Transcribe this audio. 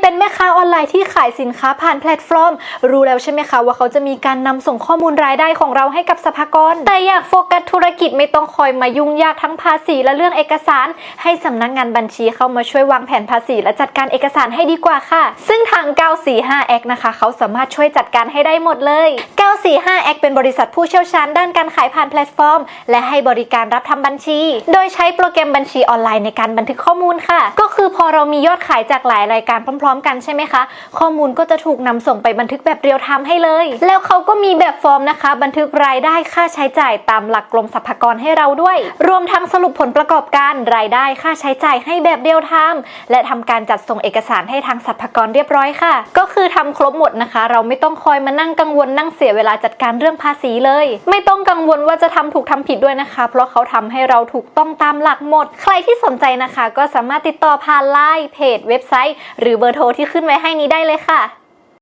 เป็นแม่ค้าออนไลน์ที่ขายสินค้าผ่านแพลตฟอร์ม รู้แล้วใช่ไหมคะว่าเขาจะมีการนำส่งข้อมูลรายได้ของเราให้กับสภากร แต่อยากโฟกัสธุรกิจไม่ต้องคอยมายุ่งยากทั้งภาษีและเรื่องเอกสาร ให้สำนักงานบัญชีเข้ามาช่วยวางแผนภาษี และจัดการเอกสารให้ดีกว่าค่ะ ซึ่งทาง 945 X นะคะ เขาสามารถช่วยจัดการให้ได้หมดเลย 945 X เป็นบริษัทผู้เชี่ยวชาญด้านการขายผ่านแพลตฟอร์ม และให้บริการรับทำบัญชี โดยใช้โปรแกรมบัญชีออนไลน์ในการบันทึกข้อมูลค่ะ ก็คือพอเรามียอดขายจากหลายรายการพร้อมๆกันใช่ไหมคะ ข้อมูลก็จะถูกนำส่งไปบันทึกแบบเรียลไทม์ให้เลย แล้วเขาก็มีแบบฟอร์มนะคะ บันทึกรายได้ค่าใช้จ่ายตามหลักกรมสรรพากรให้เราด้วย รวมทั้งสรุปผลประกอบการรายได้ค่าใช้จ่ายให้แบบเรียลไทม์และทำการจัดส่งเอกสารให้ทางสรรพากรเรียบร้อยค่ะ ก็คือทำครบหมดนะคะ เราไม่ต้องคอยมานั่งกังวลนั่งเสียเวลาจัดการเรื่องภาษีเลย ไม่ต้องกังวลว่าจะทำถูกทำผิดด้วยนะคะ เพราะเขาทำให้เราถูกต้องตามหลักหมด ใครที่สนใจนะคะ ก็สามารถติดต่อผ่านไลน์เพจเว็บไซต์ หรือเบอร์โทรที่ขึ้นไว้ให้นี้ได้เลยค่ะ